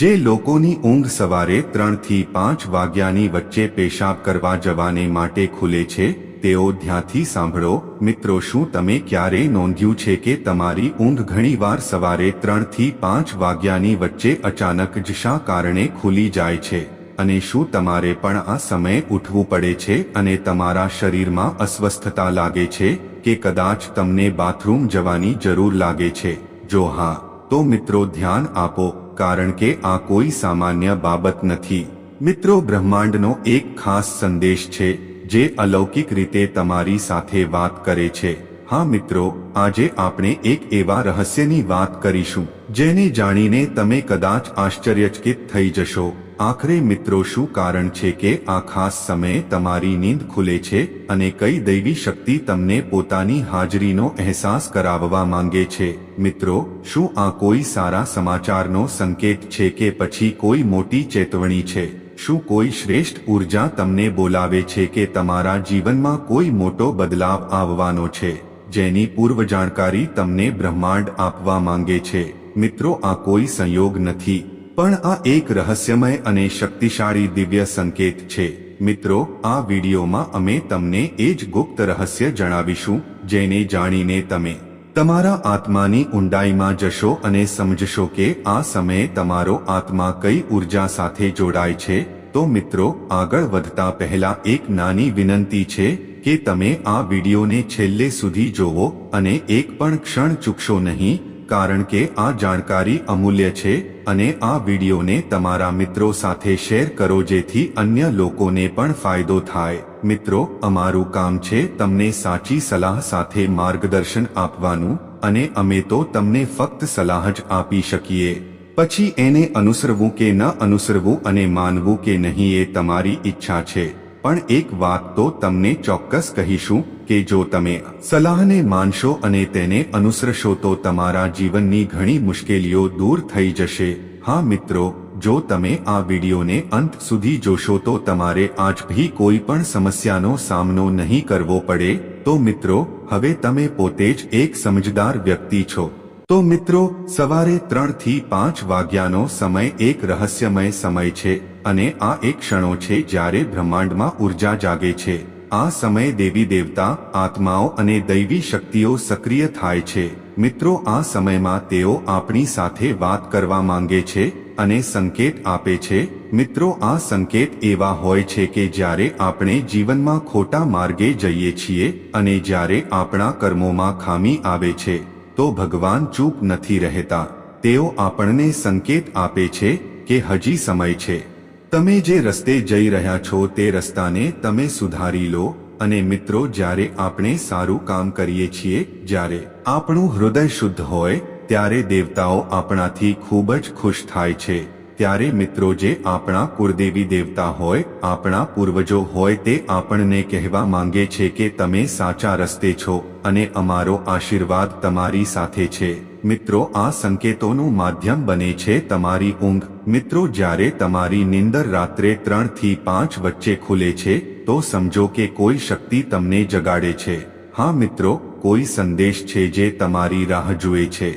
જે લોકોની ઊંઘ સવારે ત્રણથી પાંચ વાગ્યાની વચ્ચે પેશાબ કરવા જવાને માટે ખુલે છે, તેઓ ધ્યાનથી સાંભળો, મિત્રો શું તમે ક્યારેય નોંધ્યું છે કે તમારી ઊંઘ ઘણીવાર સવારે ત્રણથી પાંચ વાગ્યાની વચ્ચે અચાનક જ કારણે ખુલી જાય છે? અને શું તમારે પણ આ સમયે ઉઠવું પડે છે અને તમારા શરીરમાં અસ્વસ્થતા લાગે છે કે કદાચ તમને બાથરૂમ જવાની જરૂર લાગે છે? જો હા, તો મિત્રો ધ્યાન આપો કારણ કે આ કોઈ સામાન્ય બાબત નથી. મિત્રો, બ્રહ્માંડનો એક ખાસ સંદેશ છે, જે અલૌકિક રીતે તમારી સાથે વાત કરે છે. હા, મિત્રો, આજે આપણે એક એવા રહસ્યની વાત કરીશું, જેને જાણીને તમે કદાચ આશ્ચર્યચકિત થઈ જશો. આખરે મિત્રો શું કારણ છે કે આ ખાસ સમયે તમારી નીંદ ખુલે છે અને કઈ દૈવી શક્તિ તમને પોતાની હાજરીનો અહેસાસ કરાવવા માંગે છે? મિત્રો, શું આ કોઈ સારા સમાચારનો સંકેત છે કે પછી કોઈ મોટી ચેતવણી છે? શું કોઈ શ્રેષ્ઠ ઊર્જા તમને બોલાવે છે કે તમારા જીવનમાં કોઈ મોટો બદલાવ આવવાનો છે, જેની પૂર્વ જાણકારી તમને બ્રહ્માંડ આપવા માંગે છે? મિત્રો, આ કોઈ સંયોગ નથી. પણ આ એક રહસ્યમય અને શક્તિશાળી દિવ્ય સંકેત છે. મિત્રો, આ વિડીયોમાં અમે તમને એ જ ગુપ્ત રહસ્ય જણાવીશું, જેને જાણીને તમે તમારા આત્માની ઊંડાઈમાં જશો અને સમજશો કે આ સમયે તમારો આત્મા કઈ ઊર્જા સાથે જોડાય છે. તો મિત્રો, આગળ વધતા પહેલા એક નાની વિનંતી છે કે તમે આ વિડીયોને છેલ્લે સુધી જોવો અને એક પણ ક્ષણ ચૂકશો નહીં કારણ કે આ જાણકારી અમૂલ્ય છે અને આ વિડીયોને તમારા મિત્રો સાથે શેર કરો જેથી અન્ય લોકોને પણ ફાયદો થાય. મિત્રો, અમારું કામ છે તમને સાચી સલાહ સાથે માર્ગદર્શન આપવાનું અને અમે તો તમને ફક્ત સલાહ જ આપી શકીએ. પછી એને અનુસરવું કે ન અનુસરવું અને માનવું કે નહીં એ તમારી ઈચ્છા છે. પણ એક વાત તો તમને ચોક્કસ કહીશું કે જો તમે સલાહને માનશો અને તેને અનુસરશો તો તમારા જીવનની ઘણી મુશ્કેલીઓ દૂર થઈ જશે. હા મિત્રો, જો તમે આ વિડીયોને અંત સુધી જોશો તો તમારે આજ ભી કોઈ પણ સમસ્યાનો સામનો નહીં કરવો પડે. તો મિત્રો, હવે તમે પોતે જ એક સમજદાર વ્યક્તિ છો. તો મિત્રો, સવારે ત્રણથી પાંચ વાગ્યાનો સમય એક રહસ્યમય સમય છે અને આ એક ક્ષણો છે જ્યારે બ્રહ્માંડમાં ઊર્જા જાગે છે. આ સમય દેવી દેવતા, આત્માઓ અને દૈવી શક્તિઓ સક્રિય થાય છે. મિત્રો, આ સમયમાં તેઓ આપણી સાથે વાત કરવા માંગે છે અને સંકેત આપે છે. મિત્રો, આ સંકેત એવા હોય છે કે જ્યારે આપણે જીવનમાં ખોટા માર્ગે જઈએ છીએ અને જ્યારે આપણા કર્મોમાં ખામી આવે છે, તો ભગવાન ચૂપ નથી રહેતા. તેઓ આપણને સંકેત આપે છે કે હજી સમય છે. તમે જે રસ્તે જઈ રહ્યા છો તે રસ્તાને તમે સુધારી લો અને મિત્રો જ્યારે આપણે સારું કામ કરીએ છીએ, જ્યારે આપણું હૃદય શુદ્ધ હોય, ત્યારે દેવતાઓ આપણાથી ખૂબ જ ખુશ થાય છે. ત્યારે મિત્રો જે આપણા કુળદેવી દેવતા હોય, આપણા પૂર્વજો હોય તે આપણને કહેવા માંગે છે કે તમે સાચા રસ્તે છો અને અમારો આશીર્વાદ તમારી સાથે છે. મિત્રો આ સંકેતોનું માધ્યમ બને છે તમારી ઊંઘ મિત્રો, જ્યારે તમારી નિંદર રાત્રે ત્રણથી પાંચ વચ્ચે ખુલે છે, તો સમજો કે કોઈ શક્તિ તમને જગાડે છે. હા, મિત્રો, કોઈ સંદેશ છે જે તમારી રાહ જુએ છે.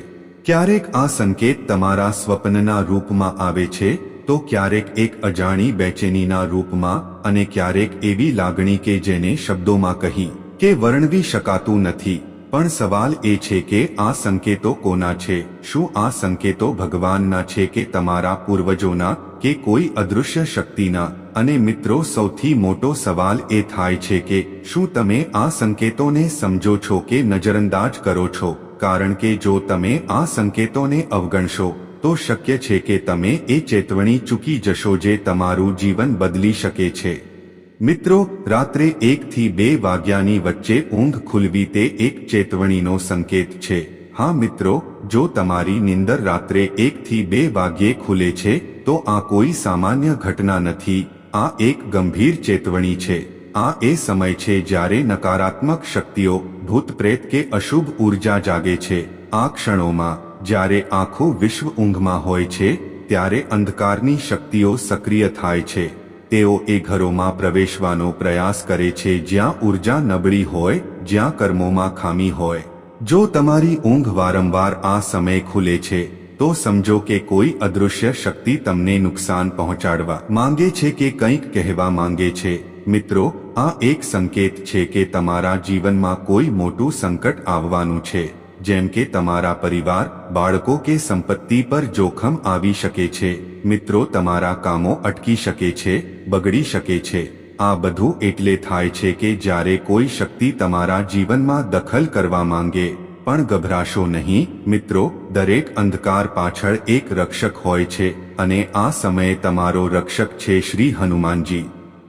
ક્યારેક આ સંકેત તમારા સ્વપ્નના રૂપમાં આવે છે, તો ક્યારેક એક અજાણી બેચેનીના રૂપમાં અને ક્યારેક એવી લાગણી કે જેને શબ્દોમાં કહી કે વર્ણવી શકાતું નથી. પણ સવાલ એ છે કે આ સંકેતો કોના છે? શું આ સંકેતો ભગવાનના છે કે તમારા પૂર્વજોના કે કોઈ અદૃશ્ય શક્તિના? અને મિત્રો, સૌથી મોટો સવાલ એ થાય છે કે શું તમે આ સંકેતોને સમજો છો કે નજરઅંદાજ કરો છો? કારણ કે જો તમે આ સંકેતોને અવગણશો, તો શક્ય છે કે તમે એ ચેતવણી ચૂકી જશો જે તમારું જીવન બદલી શકે છે. મિત્રો, રાત્રે એકથી બે વાગ્યાની વચ્ચે ઊંઘ ખુલવી તે એક ચેતવણીનો સંકેત છે. હા મિત્રો, જો તમારી નિંદર રાત્રે એકથી બે વાગ્યે ખુલે છે, તો આ કોઈ સામાન્ય ઘટના નથી. આ એક ગંભીર ચેતવણી છે. આ એ સમય છે જ્યારે નકારાત્મક શક્તિઓ, ભૂત પ્રેત કે અશુભ ઊર્જા જાગે છે. આ ક્ષણોમાં, જ્યારે આખું વિશ્વ ઊંઘમાં હોય છે, ત્યારે અંધકારની શક્તિઓ સક્રિય થાય છે. તેઓ એ ઘરોમાં પ્રવેશવાનો પ્રયાસ કરે છે જ્યાં ઊર્જા નબળી હોય, જ્યાં કર્મોમાં ખામી હોય. જો તમારી ઊંઘ વારંવાર આ સમય ખુલે છે, તો સમજો કે કોઈ અદૃશ્ય શક્તિ તમને નુકસાન પહોંચાડવા માંગે છે કે કંઈક કહેવા માંગે છે. મિત્રો, આ એક સંકેત છે કે તમારા જીવનમાં કોઈ મોટું સંકટ આવવાનું છે. જેમ કે તમારા પરિવાર, બાળકો કે સંપત્તિ પર જોખમ આવી શકે છે. મિત્રો, તમારા કામો અટકી શકે છે, બગડી શકે છે. આ બધું એટલે થાય છે કે જ્યારે કોઈ શક્તિ તમારા જીવનમાં દખલ કરવા માંગે, પણ ગભરાશો નહીં. મિત્રો, દરેક અંધકાર પાછળ એક રક્ષક હોય છે અને આ સમયે તમારો રક્ષક છે શ્રી હનુમાનજી.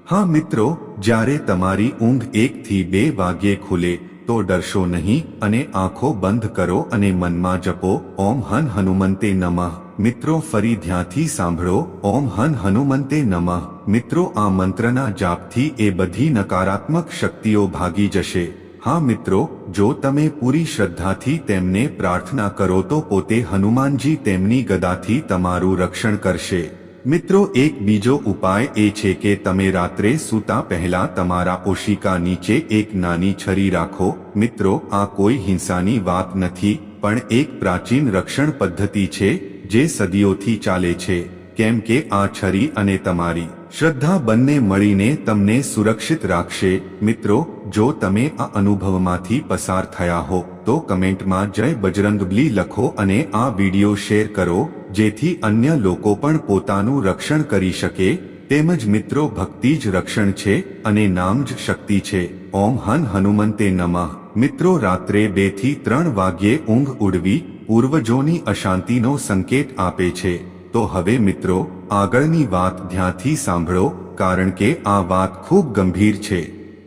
હા, મિત્રો, જ્યારે તમારી ઊંઘ એકથી બે વાગ્યે ખુલે તો ડરશો નહીં અને આંખો બંધ કરો અને મનમાં જપો, ઓમ હન હનુમંતે નમઃ. મિત્રો, ફરી ધ્યાનથી સાંભળો, ઓમ હન હનુમંતે નમઃ. મિત્રો, આ મંત્રના જાપથી એ બધી નકારાત્મક શક્તિઓ ભાગી જશે. હા, મિત્રો, જો તમે પૂરી શ્રદ્ધાથી તેમને પ્રાર્થના કરો તો પોતે હનુમાનજી તેમની ગદાથી તમારું રક્ષણ કરશે. મિત્રો, એક બીજો ઉપાય એ છે કે તમે રાત્રે સૂતા પહેલા તમારા ઓશિકા નીચે એક નાની છરી રાખો. મિત્રો, આ કોઈ હિંસાની વાત નથી, પણ એક પ્રાચીન રક્ષણ પદ્ધતિ છે જે સદીઓથી ચાલે છે, કેમ કે આ છરી અને તમારી શ્રદ્ધા બંને મળીને તમને સુરક્ષિત રાખશે. મિત્રો, જો તમે આ અનુભવમાંથી પસાર થયા હો, તો કમેન્ટમાં જય બજરંગબલી લખો અને આ વિડિયો શેર કરો, જેથી અન્ય લોકો પણ પોતાનું રક્ષણ કરી શકે. તેમજ મિત્રો, ભક્તિ જ રક્ષણ છે અને નામ જ શક્તિ છે. ઓમ હન હનુમંતે નમઃ. મિત્રો, રાત્રે બેથી ત્રણ વાગ્યે ઊંઘ ઉડવી પૂર્વજોની અશાંતિનો સંકેત આપે છે. તો હવે મિત્રો, આગળની વાત ધ્યાનથી સાંભળો, કારણ કે આ વાત ખૂબ ગંભીર છે.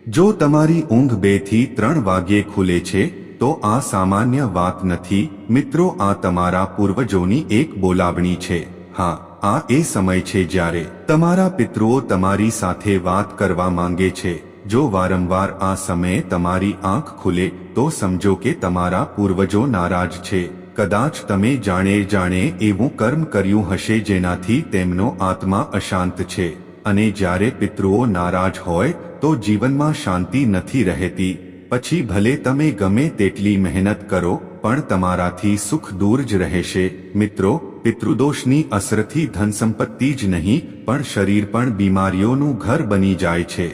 જો તમારી ઊંઘ બેથી ત્રણ વાગ્યે ખુલે છે, તો આ સામાન્ય વાત નથી. મિત્રો, આ તમારા પૂર્વજોની એક બોલાવણી છે. હા, આ એ સમય છે જ્યારે તમારા પિતૃઓ તમારી સાથે વાત કરવા માંગે છે. જો વારંવાર આ સમયે તમારી આંખ ખુલે, તો સમજો કે તમારા પૂર્વજો નારાજ છે. કદાચ તમે જાણે જાણે એવું કર્મ કર્યું હશે જેનાથી તેમનો આત્મા અશાંત છે. અને જ્યારે પિતૃઓ નારાજ હોય, તો જીવનમાં શાંતિ નથી રહેતી. પછી ભલે તમે ગમે તેટલી મહેનત કરો, પણ તમારાથી સુખ દૂર જ રહેશે. મિત્રો, પિતૃદોષની અસરથી ધન સંપત્તિ જ નહીં, પણ શરીર પણ બીમારીઓનું ઘર બની જાય છે.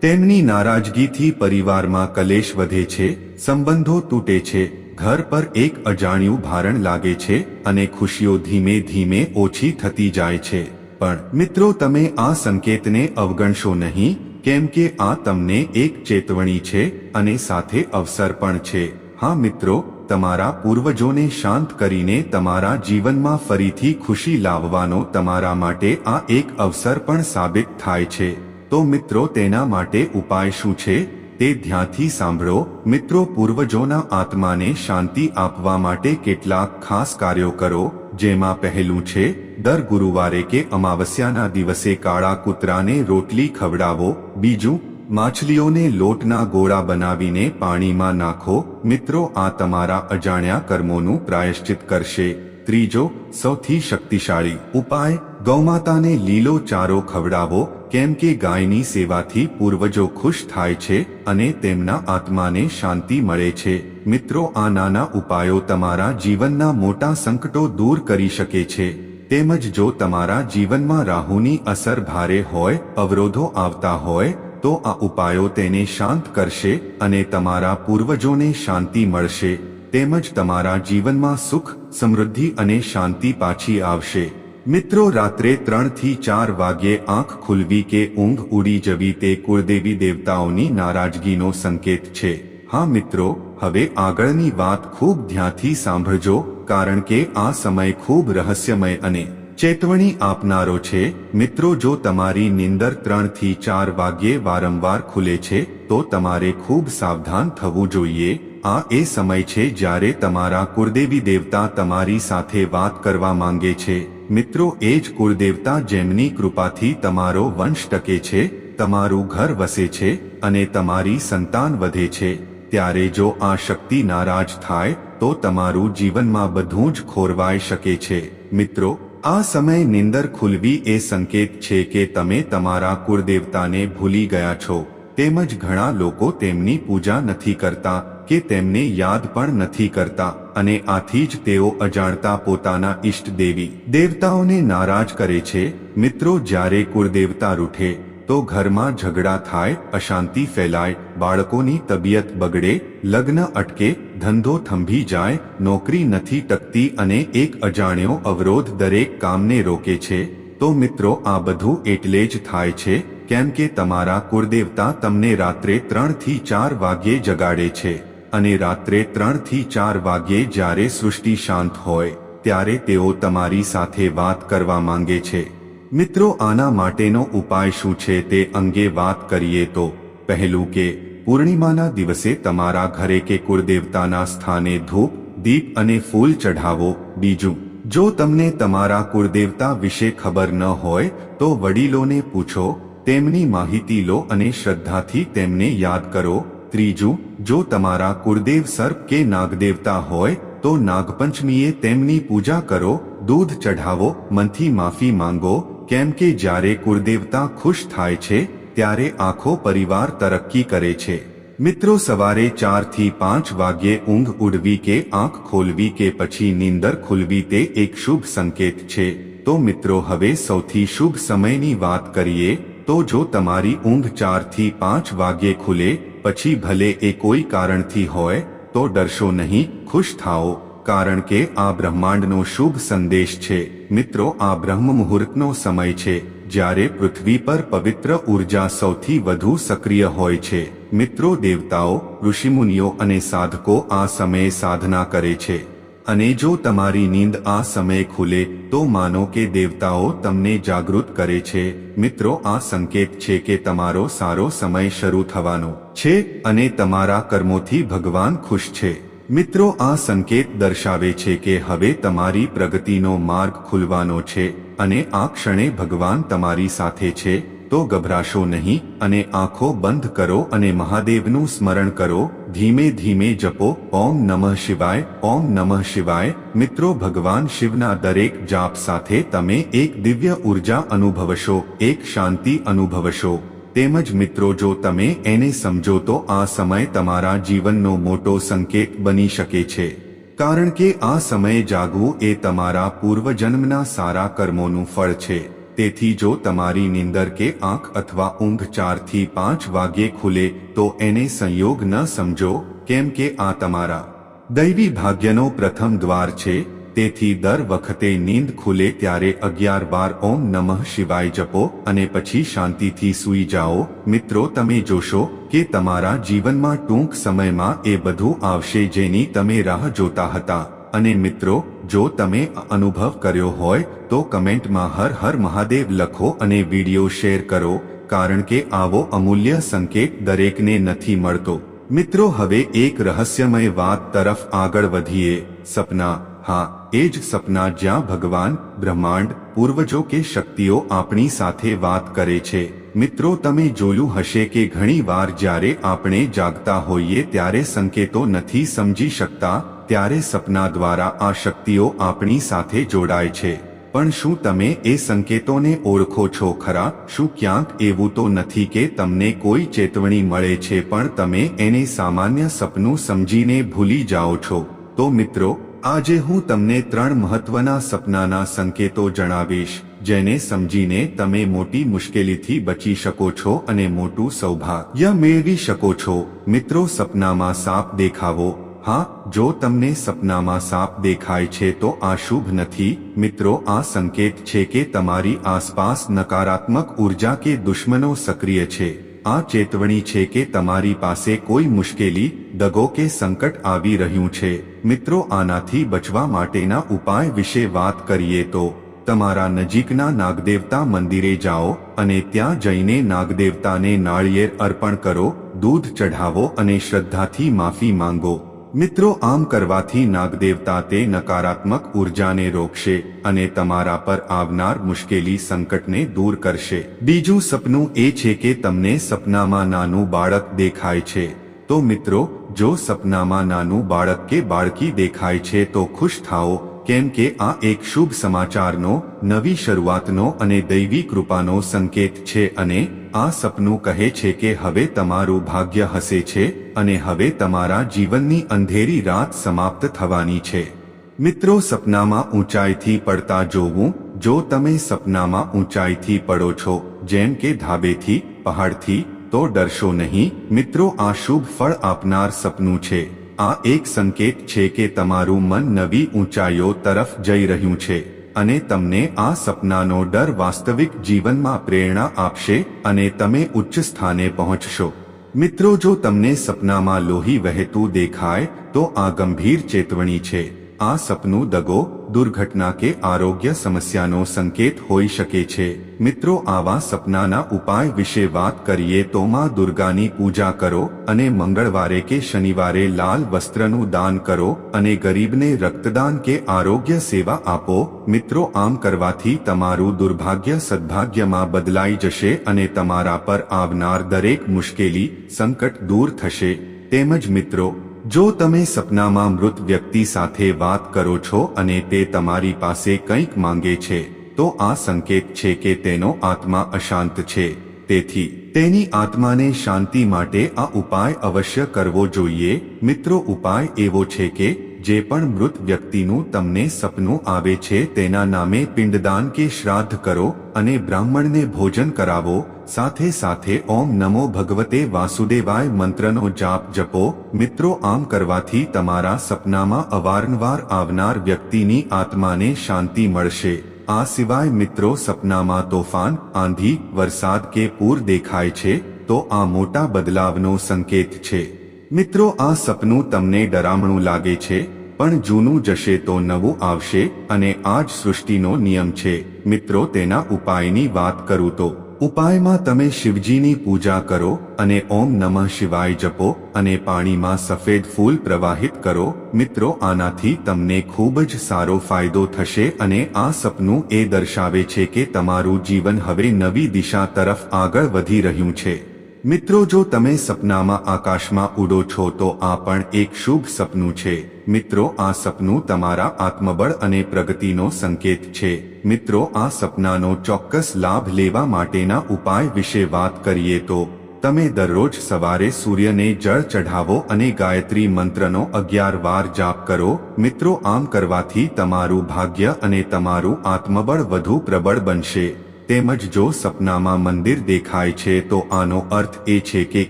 તેમની નારાજગીથી પરિવારમાં કલેશ વધે છે, સંબંધો તૂટે છે. ઘર પર એક અજાણ્યું ભારણ લાગે છે અને ખુશીઓ ધીમે ધીમે ઓછી થતી જાય છે. પણ મિત્રો, તમે આ સંકેતને અવગણશો નહીં, કેમ કે આ તમને એક ચેતવણી છે અને સાથે અવસર પણ છે. હા મિત્રો, તમારા પૂર્વજોને શાંત કરીને તમારા જીવનમાં ફરીથી ખુશી લાવવાનો તમારા માટે આ એક અવસર પણ સાબિત થાય છે. તો મિત્રો, તેના માટે ઉપાય શું છે? તે ધ્યાનથી સાંભળો, મિત્રો, પૂર્વજોના આત્માને શાંતિ આપવા માટે કેટલાક ખાસ કાર્યો કરો, જેમાં પહેલું છે, દર ગુરુવારે કે અમાવસ્યાના દિવસે કાળા કૂતરાને રોટલી ખવડાવો, બીજું, માછલીઓને લોટના ગોળા બનાવીને પાણીમાં નાખો, મિત્રો, આ તમારા અજાણ્યા કર્મોનું પ્રાયશ્ચિત કરશે, ત્રીજો, સૌથી શક્તિશાળી ઉપાય ગૌમાતાને લીલો ચારો ખવડાવો, કેમ કે ગાયની સેવાથી પૂર્વજો ખુશ થાય છે અને તેમના આત્માને શાંતિ મળે છે. મિત્રો, આ નાના ઉપાયો તમારા જીવનના મોટા સંકટો દૂર કરી શકે છે. તેમજ જો તમારા જીવનમાં રાહુની અસર ભારે હોય, અવરોધો આવતા હોય, તો આ ઉપાયો તેને શાંત કરશે અને તમારા પૂર્વજોને શાંતિ મળશે. તેમજ તમારા જીવનમાં સુખ, સમૃદ્ધિ અને શાંતિ પાછી આવશે. મિત્રો, રાત્રે ત્રણથી ચાર વાગ્યે આંખ ખુલવી કે ઊંઘ ઉડી જવી તે કુળદેવી દેવતાઓની નારાજગીનો સંકેત છે. હા મિત્રો, હવે આગળની વાત ખૂબ ધ્યાનથી સાંભળજો, કારણ કે આ સમય ખૂબ રહસ્યમય અને ચેતવણી આપનારો છે. મિત્રો, જો તમારી નિંદર ત્રણથી ચાર વાગ્યે વારંવાર ખુલે છે તો તમારે ખૂબ સાવધાન થવું જોઈએ. આ એ સમય છે જ્યારે તમારા કુળદેવી દેવતા તમારી સાથે વાત કરવા માંગે છે. મિત્રો, એ જ કુળદેવતા જેમની કૃપાથી તમારો વંશ ટકે છે, તમારું ઘર વસે છે અને તમારી સંતાન વધે છે. ત્યારે જો આ શક્તિ નારાજ થાય, તો તમારું જીવનમાં બધું જ ખોરવાઈ શકે છે. મિત્રો, આ સમય નિંદર ખુલવી એ સંકેત છે કે તમે તમારા કુળદેવતાને ભૂલી ગયા છો. તેમજ ઘણા લોકો તેમની પૂજા નથી કરતા કે તેમને યાદ પણ નથી કરતા અને આથી જ તેઓ અજાણતા પોતાના ઈષ્ટ દેવી દેવતાઓને નારાજ કરે છે. મિત્રો, જ્યારે કુળદેવતા રૂઠે, તો ઘરમાં ઝઘડા થાય, અશાંતિ ફેલાય, બાળકોની તબિયત બગડે, લગ્ન અટકે, ધંધો થંભી જાય, નોકરી નથી ટકતી અને એક અજાણ્યો અવરોધ દરેક કામને રોકે છે. તો મિત્રો, આ બધું એટલે જ થાય છે, કેમ કે તમારા કુળદેવતા તમને રાત્રે ત્રણથી ચાર વાગ્યે જગાડે છે. અને રાત્રે ત્રણથી ચાર વાગ્યે જ્યારે સૃષ્ટિ શાંત હોય, ત્યારે તેઓ તમારી સાથે વાત કરવા માંગે છે. મિત્રો, આના માટેનો ઉપાય શું છે તે અંગે વાત કરીએ તો, પહેલું કે, પૂર્ણિમાના દિવસે તમારા ઘરે કે કુળદેવતાના સ્થાને ધૂપ, દીપ અને ફૂલ ચઢાવો. બીજું જો તમને તમારા કુળદેવતા વિશે ખબર ન હોય, તો વડીલોને પૂછો, તેમની માહિતી લો અને શ્રદ્ધાથી તેમને યાદ કરો. ત્રીજું, જો તમારા કુળદેવ સર્પ કે નાગદેવતા હોય, તો નાગપંચમીએ તેમની પૂજા કરો, દૂધ ચઢાવો, મનથી માફી માંગો. કેમ કે જ્યારે કુળદેવતા ખુશ થાય છે, ત્યારે આખો પરિવાર તરક્કી કરે છે. મિત્રો સવારે ચારથી પાંચ વાગ્યે ઊંઘ ઉડવી કે આંખ ખોલવી કે પછી નીંદર ખુલવી તે એક શુભ સંકેત છે. તો મિત્રો હવે સૌથી શુભ સમયની વાત કરીએ, તો જો તમારી ઊંઘ ચારથી પાંચ વાગ્યે ખુલે, પછી ભલે એ કોઈ કારણથી હોય, તો ડરશો નહીં, ખુશ થાઓ. કારણ કે આ બ્રહ્માંડનો શુભ સંદેશ છે. મિત્રો, આ બ્રહ્મ મુહૂર્તનો સમય છે. જ્યારે પૃથ્વી પર પવિત્ર ઊર્જા સૌથી વધુ સક્રિય હોય છે. મિત્રો, દેવતાઓ, ઋષિમુનિઓ અને સાધકો આ સમયે સાધના કરે છે. અને જો તમારી નીંદ આ સમયે ખુલે, તો માનો કે દેવતાઓ તમને જાગૃત કરે છે. મિત્રો, આ સંકેત છે કે તમારો સારો સમય શરૂ થવાનો છે અને તમારા કર્મોથી ભગવાન ખુશ છે. મિત્રો, આ સંકેત દર્શાવે છે કે હવે તમારી પ્રગતિનો માર્ગ ખુલવાનો છે અને આ ક્ષણે ભગવાન તમારી સાથે છે. તો ગભરાશો નહીં અને આંખો બંધ કરો અને મહાદેવનું સ્મરણ કરો. ધીમે ધીમે જપો. ઓમ નમઃ શિવાય. ઓમ નમઃ શિવાય. મિત્રો, ભગવાન શિવના દરેક જાપ સાથે તમે એક દિવ્ય ઊર્જા અનુભવશો, એક શાંતિ અનુભવશો. તેમજ મિત્રો, જો તમે એને સમજો તો આ સમય તમારા જીવનનો મોટો સંકેત બની શકે છે. કારણ કે આ સમયે જાગવું એ તમારા પૂર્વજન્મના સારા કર્મોનું ફળ છે. તેથી જો તમારી નિંદર કે આંખ અથવા ઊંઘ ચારથી પાંચ વાગ્યે ખુલે, તો એને સંયોગ ન સમજો, કેમ કે આ તમારા દૈવી ભાગ્યનો પ્રથમ દ્વાર છે. તેથી દર વખતે નીંદ ખુલે ત્યારે અગિયાર વાર ઓમ નમઃ શિવાય જપો અને પછી શાંતિથી સૂઈ જાઓ. મિત્રો, તમે જોશો કે તમારા જીવનમાં ટૂંક સમયમાં એ બધું આવશે જેની તમે રાહ જોતા હતા. અને મિત્રો, જો તમે અનુભવ કર્યો હોય, તો કમેન્ટમાં હર હર મહાદેવ લખો અને વીડિયો શેર કરો, કારણ કે આવો અમૂલ્ય સંકેત દરેકને નથી મળતો. મિત્રો, હવે એક રહસ્યમય વાત તરફ આગળ વધીએ. સપના, હા, એ જ સપના જ્યાં ભગવાન, બ્રહ્માંડ, પૂર્વજો કે શક્તિઓ આપણી સાથે વાત કરે છે. મિત્રો, તમે જોયું હશે કે ઘણી વાર જ્યારે આપણે જાગતા હોઈએ ત્યારે સંકેતો નથી સમજી શકતા ત્યારે સપના દ્વારા આ શક્તિઓ આપણી સાથે જોડાય છે. પણ શું તમે એ સંકેતોને ઓળખો છો ખરા? શું ક્યાંક એવું તો નથી કે તમને કોઈ ચેતવણી મળે છે પણ તમે એને સામાન્ય સપનું સમજીને ભૂલી જાઓ છો? તો મિત્રો, આજે હું તમને ત્રણ મહત્વના સપનાના સંકેતો જણાવીશ, જેને સમજીને તમે મોટી મુશ્કેલીથી બચી શકો છો અને મોટું સૌભાગ્ય મેળવી શકો છો. મિત્રો, સપનામાં સાપ દેખાવો. હા, જો તમને સપનામાં સાપ દેખાય છે તો આ શુભ નથી, મિત્રો, આ સંકેત છે કે તમારી આસપાસ નકારાત્મક ઊર્જા કે દુશ્મનો સક્રિય છે. આ ચેતવણી છે કે તમારી પાસે કોઈ મુશ્કેલી, દગો કે સંકટ આવી રહ્યું છે. મિત્રો, આનાથી બચવા માટેના ઉપાય વિશે વાત કરીએ તો, તમારા નજીકના નાગદેવતા મંદિરે જાઓ અને ત્યાં જઈને નાગદેવતાને નાળિયેર અર્પણ કરો, દૂધ ચઢાવો અને શ્રદ્ધાથી માફી માંગો. મિત્રો, આમ કરવાથી નાગદેવતા તે નકારાત્મક ઉર્જાને રોકશે અને તમારા પર આવનાર મુશ્કેલી સંકટને દૂર કરશે. બીજું સપનું એ છે કે તમને સપનામાં નાનું બાળક દેખાય છે. તો મિત્રો, જો સપનામાં નાનું બાળક કે બાળકી દેખાય છે તો ખુશ થાઓ, કેમ કે આ એક શુભ સમાચારનો, નવી શરૂઆતનો અને દૈવી કૃપાનો સંકેત છે અને આ સપનું કહે છે કે હવે તમારું ભાગ્ય હસે છે અને હવે તમારા જીવનની અંધેરી રાત સમાપ્ત થવાની છે. મિત્રો, સપનામાં ઊંચાઈથી પડતા જોવું, જો તમે સપનામાં ઊંચાઈથી પડો છો, જેમ કે ધાબેથી, પહાડથી, તો ડરશો નહીં. મિત્રો, આ શુભ ફળ આપનાર સપનું છે. આ એક સંકેત છે કે તમારું મન નવી ઊંચાઈઓ તરફ જઈ રહ્યું છે. અને તમને આ સપનાનો ડર વાસ્તવિક જીવનમાં પ્રેરણા આપશે અને તમે ઉચ્ચ સ્થાને પહોંચશો. મિત્રો, જો તમને સપનામાં લોહી વહેતું દેખાય, તો આ ગંભીર ચેતવણી છે. આ સપનું દગો, દુર્ઘટના કે આરોગ્ય સમસ્યાનો સંકેત હોઈ શકે છે. મિત્રો, આવા સપનાના ઉપાય વિશે વાત કરીએ તો માં દુર્ગાની પૂજા કરો અને મંગળવારે કે શનિવારે લાલ વસ્ત્રનું દાન કરો અને ગરીબને રક્તદાન કે આરોગ્ય સેવા આપો. મિત્રો, આમ કરવાથી તમારું દુર્ભાગ્ય સદભાગ્યમાં બદલાઈ જશે અને તમારા પર આવનાર દરેક મુશ્કેલી, સંકટ દૂર થશે. તેમજ મિત્રો જો તમે સપનામાં મૃત વ્યક્તિ સાથે વાત કરો છો અને તે તમારી પાસે કંઈક માંગે છે, તો આ સંકેત છે કે તેનો આત્મા અશાંત છે. તેથી, તેની આત્માને શાંતિ માટે આ ઉપાય અવશ્ય કરવો જોઈએ. મિત્રો, ઉપાય એવો છે કે જે પણ મૃત વ્યક્તિનું તમને સપનું આવે છે તેના નામે પિંડદાન કે શ્રાદ્ધ કરો અને બ્રાહ્મણને ભોજન કરાવો, સાથે સાથે ઓમ નમો ભગવતે વાસુદેવાય મંત્રનો જાપ જપો. મિત્રો, આમ કરવાથી તમારા સપનામાં અવારનવાર આવનાર વ્યક્તિની આત્માને શાંતિ મળશે. આ સિવાય મિત્રો, સપનામાં તોફાન, આંધી, વરસાદ કે પૂર દેખાય છે, તો આ મોટા બદલાવનો સંકેત છે. મિત્રો, આ સપનું તમને ડરામણું લાગે છે, પણ જૂનું જશે તો નવું આવશે અને આ જ સૃષ્ટિનો નિયમ છે. મિત્રો, તેના ઉપાયની વાત કરું તો, ઉપાયમાં તમે શિવજીની પૂજા કરો અને ઓમ નમઃ શિવાય જપો અને પાણીમાં સફેદ ફૂલ પ્રવાહિત કરો. મિત્રો, આનાથી તમને ખૂબ જ સારો ફાયદો થશે અને આ સપનું એ દર્શાવે છે કે તમારું જીવન હવે નવી દિશા તરફ આગળ વધી રહ્યું છે. મિત્રો, જો તમે સપનામાં આકાશમાં ઉડો છો, તો આ પણ એક શુભ સપનું છે. મિત્રો, આ સપનું તમારા આત્મબળ અને પ્રગતિનો સંકેત છે. મિત્રો, આ સપનાનો ચોક્કસ લાભ લેવા માટેના ઉપાય વિશે વાત કરીએ તો, તમે દરરોજ સવારે સૂર્યને જળ ચઢાવો અને ગાયત્રી મંત્રનો અગિયાર વાર જાપ કરો. મિત્રો, આમ કરવાથી તમારું ભાગ્ય અને તમારું આત્મબળ વધુ પ્રબળ બનશે. તેમજ જો સપનામાં મંદિર દેખાય છે તો આનો અર્થ એ છે કે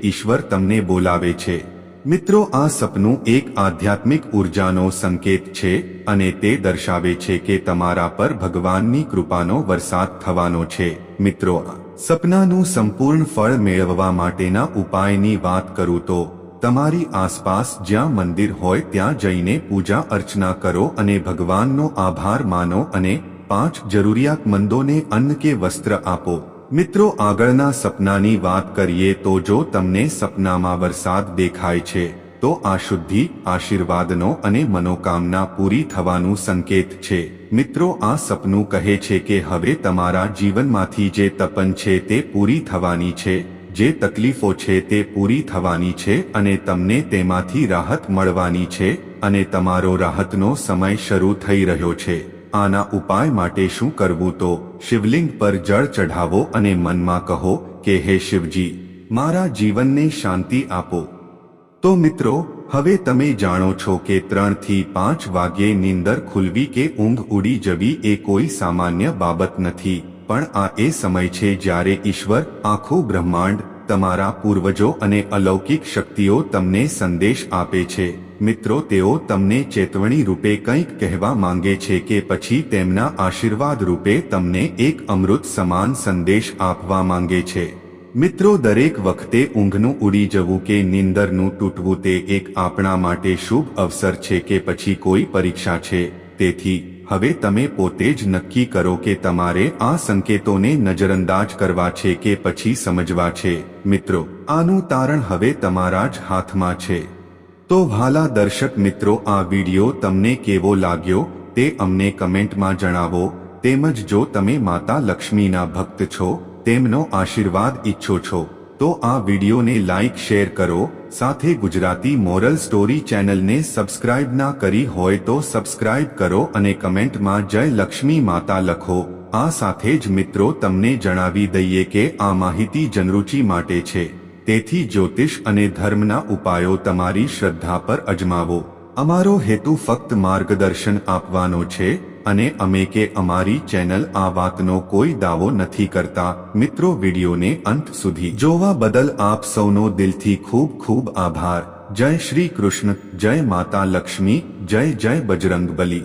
ઈશ્વર તમને બોલાવે છે. મિત્રો, આ સપનું એક આધ્યાત્મિક ઉર્જાનો સંકેત છે અને તે દર્શાવે છે કે તમારા પર ભગવાનની કૃપાનો વરસાદ થવાનો છે. મિત્રો, સપનાનું સંપૂર્ણ ફળ મેળવવા માટેના ઉપાયની વાત કરું તો, તમારી આસપાસ જ્યાં મંદિર હોય ત્યાં જઈને પૂજા અર્ચના કરો અને ભગવાનનો આભાર માનો અને પાંચ જરૂરિયાતમંદોને અન્ન કે વસ્ત્ર આપો. મિત્રો, આગળના સપનાની વાત કરીએ તો જો તમને સપનામાં વરસાદ દેખાય છે, તો આ શુદ્ધિ, આશીર્વાદનો અને મનોકામના પૂરી થવાનું સંકેત છે. મિત્રો, આ સપનું કહે છે કે હવે તમારા જીવનમાંથી જે તપન છે તે પૂરી થવાની છે, જે તકલીફો છે તે પૂરી થવાની છે અને તમને તેમાંથી રાહત મળવાની છે અને તમારો રાહતનો સમય શરૂ થઈ રહ્યો છે. આના ઉપાય માટે શું કરવું તો શિવલિંગ પર જળ ચઢાવો અને મનમાં કહો કે, હે શિવજી, મારા જીવનને શાંતિ આપો. તો મિત્રો, હવે તમે જાણો છો કે ત્રણથી પાંચ વાગ્યે નીંદર ખુલવી કે ઊંઘ ઉડી જવી એ કોઈ સામાન્ય બાબત નથી, પણ આ એ સમય છે જ્યારે ઈશ્વર આખું બ્રહ્માંડ તમારા પૂર્વજો અને અલૌકિક શક્તિઓ તમને સંદેશ આપે છે. મિત્રો, તેઓ તમને ચેતવણી રૂપે કંઈક કહેવા માંગે છે કે પછી તેમના આશીર્વાદ રૂપે તમને એક અમૃત સમાન સંદેશ આપવા માંગે છે. મિત્રો, દરેક વખતે ઊંઘનું ઉડી જવું કે નીંદરનું તૂટવું તે એક આપણા માટે શુભ અવસર છે કે પછી કોઈ પરીક્ષા છે. તેથી હવે તમે પોતે જ નક્કી કરો કે તમારે આ સંકેતોને નજરઅંદાજ કરવા છે કે પછી સમજવા છે. મિત્રો, આનું તારણ હવે તમારા જ હાથમાં છે. તો વાલા દર્શક મિત્રો, આ વિડિયો તમને કેવો લાગ્યો તે અમને કમેન્ટમાં જણાવો. તેમજ જો તમે માતા લક્ષ્મીના ભક્ત છો, તેમનો આશીર્વાદ ઈચ્છો છો. તો આ વિડીયોને લાઈક, શેર કરો. સાથે ગુજરાતી મોરલ સ્ટોરી ચેનલને સબસ્ક્રાઇબ ના કરી હોય તો સબસ્ક્રાઇબ કરો અને કમેન્ટમાં જય લક્ષ્મી માતા લખો. આ સાથે જ મિત્રો તમને જણાવી દઈએ કે આ માહિતી જનરુચિ માટે છે. તેથી જ્યોતિષ અને ધર્મના ઉપાયો તમારી શ્રદ્ધા પર અજમાવો. અમારો હેતુ ફક્ત માર્ગદર્શન આપવાનો છે. અને અમે કે અમારી ચેનલ આ વાતનો કોઈ દાવો નથી કરતા. મિત્રો, વિડીયોને અંત સુધી જોવા બદલ આપ સૌનો દિલથી ખૂબ ખૂબ આભાર. જય શ્રી કૃષ્ણ, જય માતા લક્ષ્મી, જય જય બજરંગબલી.